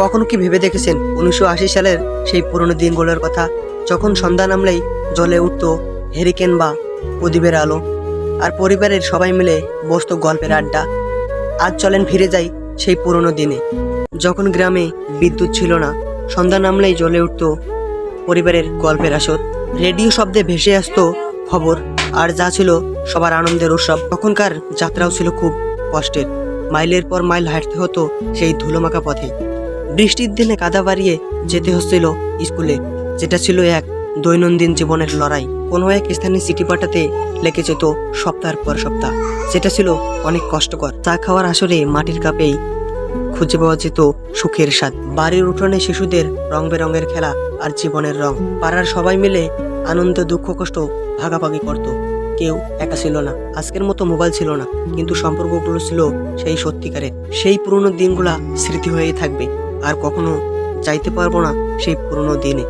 কখনো কি ভেবে দেখেছেন উনিশশো আশি সালের সেই পুরনো দিনগুলোর কথা? যখন সন্ধ্যা নামলেই জ্বলে উঠত হেরিকেন বা প্রদীপের আলো, আর পরিবারের সবাই মিলে বসতো গল্পের আড্ডা। আজ চলেন ফিরে যাই সেই পুরনো দিনে। যখন গ্রামে বিদ্যুৎ ছিল না, সন্ধ্যা নামলেই জ্বলে উঠত পরিবারের গল্পের আসর। রেডিও শব্দে ভেসে আসতো খবর, আর যা ছিল সবার আনন্দের উৎসব। তখনকার যাত্রাও ছিল খুব কষ্টের। মাইলের পর মাইল হাঁটতে হতো সেই ধুলোমাখা পথে। বৃষ্টির দিনে কাদা বাড়িয়ে যেতে হচ্ছিল স্কুলে, যেটা ছিল এক দৈনন্দিন জীবনের লড়াই। কোনো এক স্থানে চিঠি পাঠাতে লেগে যেত সপ্তাহের পর সপ্তাহ। যেটা ছিল অনেক কষ্টকর। চা খাওয়ার আসরে মাটির কাপেই খুঁজে পাওয়া যেত সুখের স্বাদ। বাড়ির উঠোনে শিশুদের রং বেরঙের খেলা আর জীবনের রং। পাড়ার সবাই মিলে আনন্দ, দুঃখ, কষ্ট ভাগাভাগি করত। কেউ একা ছিল না। আজকের মতো মোবাইল ছিল না। কিন্তু সম্পর্কগুলো ছিল সেই সত্যিকারের। সেই পুরনো দিনগুলা স্মৃতি হয়েই থাকবে। আর কখনো চাইতে পারব না সেই পুরনো দিনে।